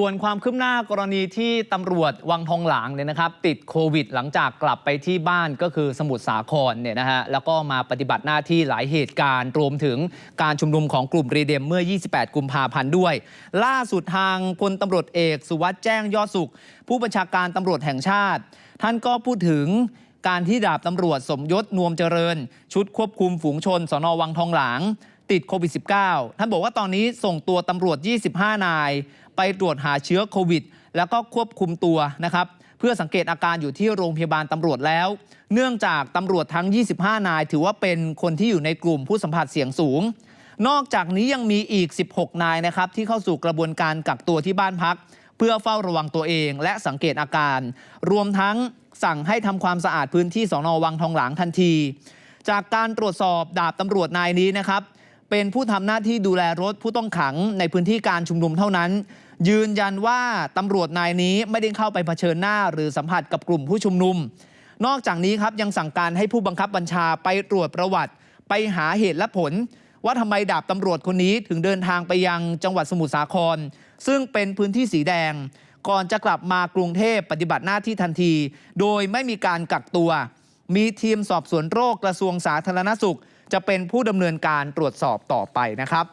ส่วนความคืบหน้ากรณีที่ตำรวจวังทองหลางเนี่ยนะครับ ติดโควิดหลังจากกลับไปที่บ้านก็คือสมุทรสาครเนี่ยนะฮะแล้วก็มาปฏิบัติหน้าที่หลายเหตุการณ์รวมถึงการชุมนุมของกลุ่มรีเดมเมื่อ 28 กุมภาพันธ์ด้วย ล่าสุดทางพลตำรวจเอกสุวัสด์แจ้งยอดสุข ผู้บัญชาการตำรวจแห่งชาติ ท่านก็พูดถึงการที่ดาบตำรวจสมยศนวมเจริญ ชุดควบคุมฝูงชนสนวังทองหลาง ติดโควิด -19 ท่านบอกว่าตอนนี้ส่งตัวตำรวจ 25 นาย ไปตรวจหาเชื้อโควิด แล้วก็ควบคุมตัวนะครับเพื่อสังเกตอาการอยู่ที่โรงพยาบาลตำรวจแล้ว เนื่องจากตำรวจทั้ง 25 นาย ถือว่าเป็นคนที่อยู่ในกลุ่มผู้สัมผัสเสี่ยงสูง นอกจากนี้ยังมีอีก 16 นายนะครับที่เข้าสู่กระบวนการกักตัวที่บ้านพัก เพื่อเฝ้าระวังตัวเองและสังเกตอาการ รวมทั้งสั่งให้ทำความสะอาดพื้นที่สอนอวังทองหลางทันที จากการตรวจสอบดาบตำรวจนายนี้นะครับ เป็นผู้ทำหน้าที่ดูแลรถผู้ต้องขังในพื้นที่การชุมนุมเท่านั้น ยืนยันว่าตำรวจนายนี้ไม่ได้เข้าไปเผชิญหน้า หรือสัมผัสกับกลุ่มผู้ชุมนุม นอกจากนี้ครับยังสั่งการให้ผู้บังคับบัญชาไปตรวจประวัติ ไปหาเหตุและผล ว่าทำไมดาบตำรวจคนนี้ถึงเดินทางไปยังจังหวัดสมุทรสาคร ซึ่งเป็นพื้นที่สีแดง ก่อนจะกลับมากรุงเทพปฏิบัติหน้าที่ทันที โดยไม่มีการกักตัว มีทีมสอบสวนโรคกระทรวงสาธารณสุข จะเป็นผู้ดำเนินการตรวจสอบต่อไปนะครับ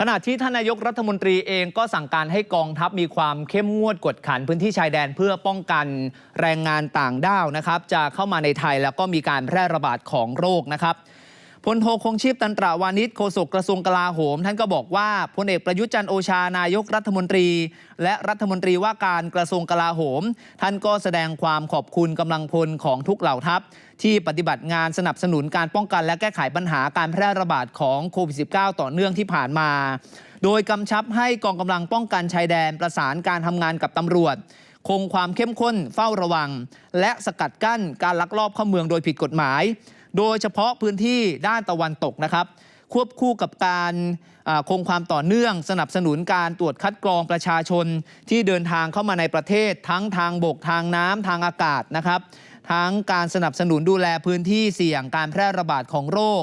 ขณะที่ท่านนายกรัฐมนตรีเองก็สั่งการให้กองทัพมีความเข้มงวดกวดขันพื้นที่ชายแดนเพื่อป้องกันแรงงานต่างด้าวนะครับ จะเข้ามาในไทยแล้วก็มีการแพร่ระบาดของโรคนะครับ พลโทคงชีพตันตราวานิชโฆษกกระทรวงกลาโหม ท่านก็บอกว่าพลเอกประยุทธ์จันโอชานายกรัฐมนตรี และรัฐมนตรีว่าการกระทรวงกลาโหม ท่านก็แสดงความขอบคุณกำลังพลของทุกเหล่าทัพ ที่ปฏิบัติงานสนับสนุนการป้องกันและแก้ไขปัญหาการแพร่ระบาดของโควิด -19 ต่อเนื่องที่ผ่านมา โดยกำชับให้กองกำลังป้องกันชายแดนประสานการทำงานกับตำรวจคงความเข้มข้นเฝ้าระวัง และสกัดกั้นการลักลอบเข้าเมืองโดยผิดกฎหมาย โดยเฉพาะพื้นที่ด้านตะวันตกนะครับควบคู่กับการคงความต่อเนื่องสนับสนุนการตรวจคัดกรองประชาชนที่เดินทางเข้ามาในประเทศ ทั้งทางบกทางน้ำทางอากาศนะครับ ทั้งการสนับสนุนดูแลพื้นที่เสี่ยงการแพร่ระบาดของโรค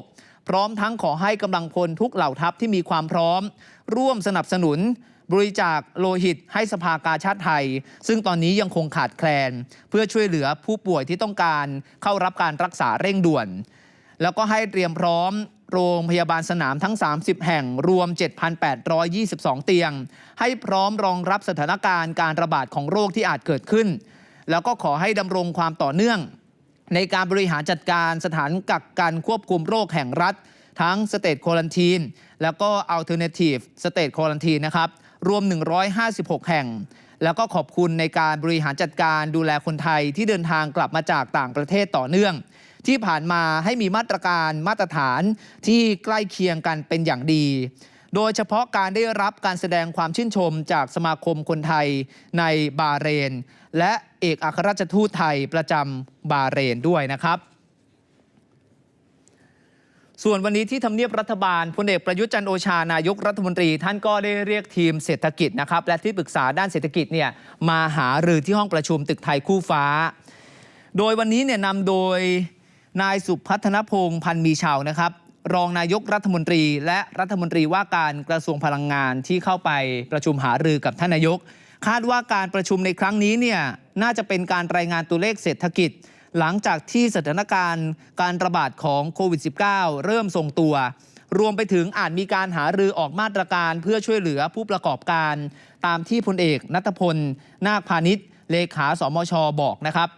พร้อมทั้งขอให้กำลังพลทุกเหล่าทัพที่มีความพร้อม ร่วมสนับสนุน บริจาคโลหิตให้สภากาชาติไทย ซึ่งตอนนี้ยังคงขาดแคลน เพื่อช่วยเหลือผู้ป่วยที่ต้องการเข้ารับการรักษาเร่งด่วน แล้วก็ให้เตรียมพร้อมโรงพยาบาลสนามทั้ง 30 แห่งรวม 7,822 เตียง ให้พร้อมรองรับสถานการณ์การระบาดของโรคที่อาจเกิดขึ้น แล้วก็ขอให้ดำรงความต่อเนื่อง ในการบริหารจัดการสถานกักกันควบคุมโรคแห่งรัฐ ทั้งสเต e โค a ันทีนแล้วก็ Alternative State Quarantine นะครับ รวม 156 แห่ง แล้วก็ขอบคุณในการบริหารจัดการดูแลคนไทยที่เดินทางกลับมาจากต่างประเทศต่อเนื่อง ที่ผ่านมาให้มีมาตรการมาตรฐานที่ใกล้เคียงกันเป็นอย่างดีโดยเฉพาะการได้รับการแสดงความชื่นชมจากสมาคมคนไทยในบาเรน และเอกอัครราชทูตไทยประจำบาเรนด้วยนะครับ ส่วนวันนี้ที่ทำเนียบรัฐบาลพลเอกประยุทธ์จันทร์โอชานายกรัฐมนตรี ท่านก็ได้เรียกทีมเศรษฐกิจนะครับและที่ปรึกษาด้านเศรษฐกิจเนี่ยมาหารือที่ห้องประชุมตึกไทยคู่ฟ้า โดยวันนี้เนี่ยนำโดยนายสุพัฒนพงษ์พันมีชาวนะครับ รองนายกรัฐมนตรี และรัฐมนตรีว่าการกระทรวงพลังงานที่เข้าไปประชุมหารือกับท่านนายก คาดว่าการประชุมในครั้งนี้เนี่ยน่าจะเป็นการรายงานตัวเลขเศรษฐกิจ หลังจากที่สถานการณ์การระบาดของโควิด -19 เริ่มทรงตัว รวมไปถึงอาจมีการหารือออกมาตรการเพื่อช่วยเหลือผู้ประกอบการ ตามที่พลเอกนัทพล นาคพาณิชย์ เลขาสมชบอกนะครับ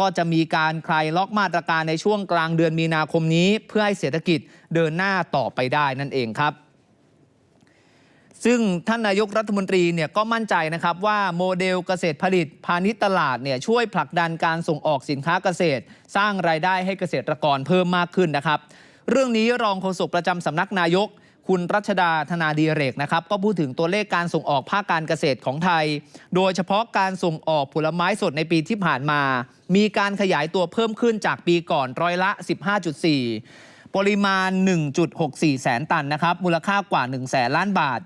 ก็จะมีการคลายล็อกมาตรการในช่วงกลางเดือนมีนาคมนี้ เพื่อให้เศรษฐกิจเดินหน้าต่อไปได้นั่นเองครับ ซึ่งท่านนายกรัฐมนตรีเนี่ยก็มั่นใจนะครับว่าโมเดลเกษตรผลิตพาณิชย์ตลาดเนี่ยช่วยผลักดันการส่งออกสินค้าเกษตร สร้างรายได้ให้เกษตรกรเพิ่มมากขึ้นนะครับ เรื่องนี้รองโฆษกประจำสำนักนายก คุณรัชดาธนาดีเรกนะครับก็พูดถึงตัวเลขการส่งออกภาคการเกษตรของไทย โดยเฉพาะการส่งออกผลไม้สดในปีที่ผ่านมา มีการขยายตัวเพิ่มขึ้นจากปีก่อนร้อยละ 15.4 ปริมาณ 1.64 แสนตันนะครับ มูลค่ากว่า 1 แสนล้านบาท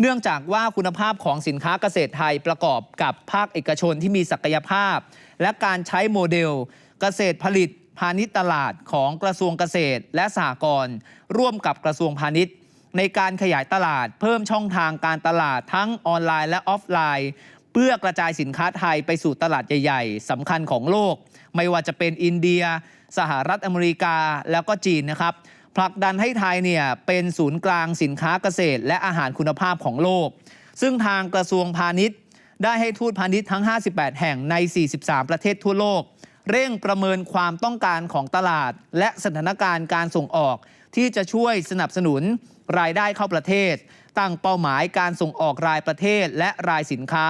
เนื่องจากว่าคุณภาพของสินค้าเกษตรไทยประกอบกับภาคเอกชนที่มีศักยภาพ และการใช้โมเดล เกษตรผลิตพาณิชย์ตลาดของกระทรวงเกษตรและสหกรณ์ร่วมกับกระทรวงพาณิชย์ในการขยายตลาดเพิ่มช่องทางการตลาดทั้งออนไลน์และออฟไลน์ เพื่อกระจายสินค้าไทยไปสู่ตลาดใหญ่ๆสำคัญของโลก ไม่ว่าจะเป็นอินเดีย สหรัฐอเมริกาแล้วก็จีนนะครับผลักดันให้ไทยเนี่ยเป็นศูนย์กลางสินค้าเกษตร และอาหารคุณภาพของโลก ซึ่งทางกระทรวงพาณิชย์ ได้ให้ทูตพาณิชย์ทั้ง 58 แห่งใน 43 ประเทศทั่วโลก เร่งประเมินความต้องการของตลาด และสถานการณ์การส่งออก ที่จะช่วยสนับสนุนรายได้เข้าประเทศ ตั้งเป้าหมายการส่งออกรายประเทศและรายสินค้า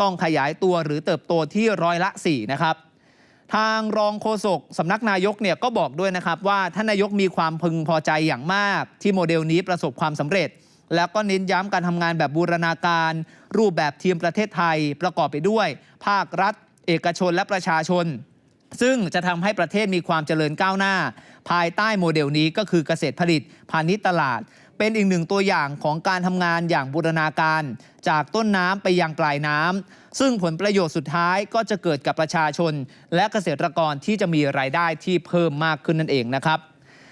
ต้องขยายตัวหรือเติบโตที่ร้อยละ 4 นะครับ ทางรองโฆษกสำนักนายกเนี่ยก็บอกด้วยนะครับว่าท่านนายกมีความพึงพอใจอย่างมาก ที่โมเดลนี้ประสบความสำเร็จ แล้วก็เน้นย้ำการทำงานแบบบูรณาการ รูปแบบทีมประเทศไทยประกอบไปด้วย ภาครัฐ เอกชนและประชาชนซึ่งจะทำให้ประเทศมีความเจริญก้าวหน้า ภายใต้โมเดลนี้ก็คือเกษตรผลิตพาณิชย์ตลาด เป็นอีกหนึ่งตัวอย่างของการทำงานอย่างบูรณาการ จากต้นน้ำไปยังปลายน้ำซึ่งผลประโยชน์สุดท้ายก็จะเกิดกับประชาชน และเกษตรกรที่จะมีรายได้ที่เพิ่มมากขึ้นนั่นเองนะครับ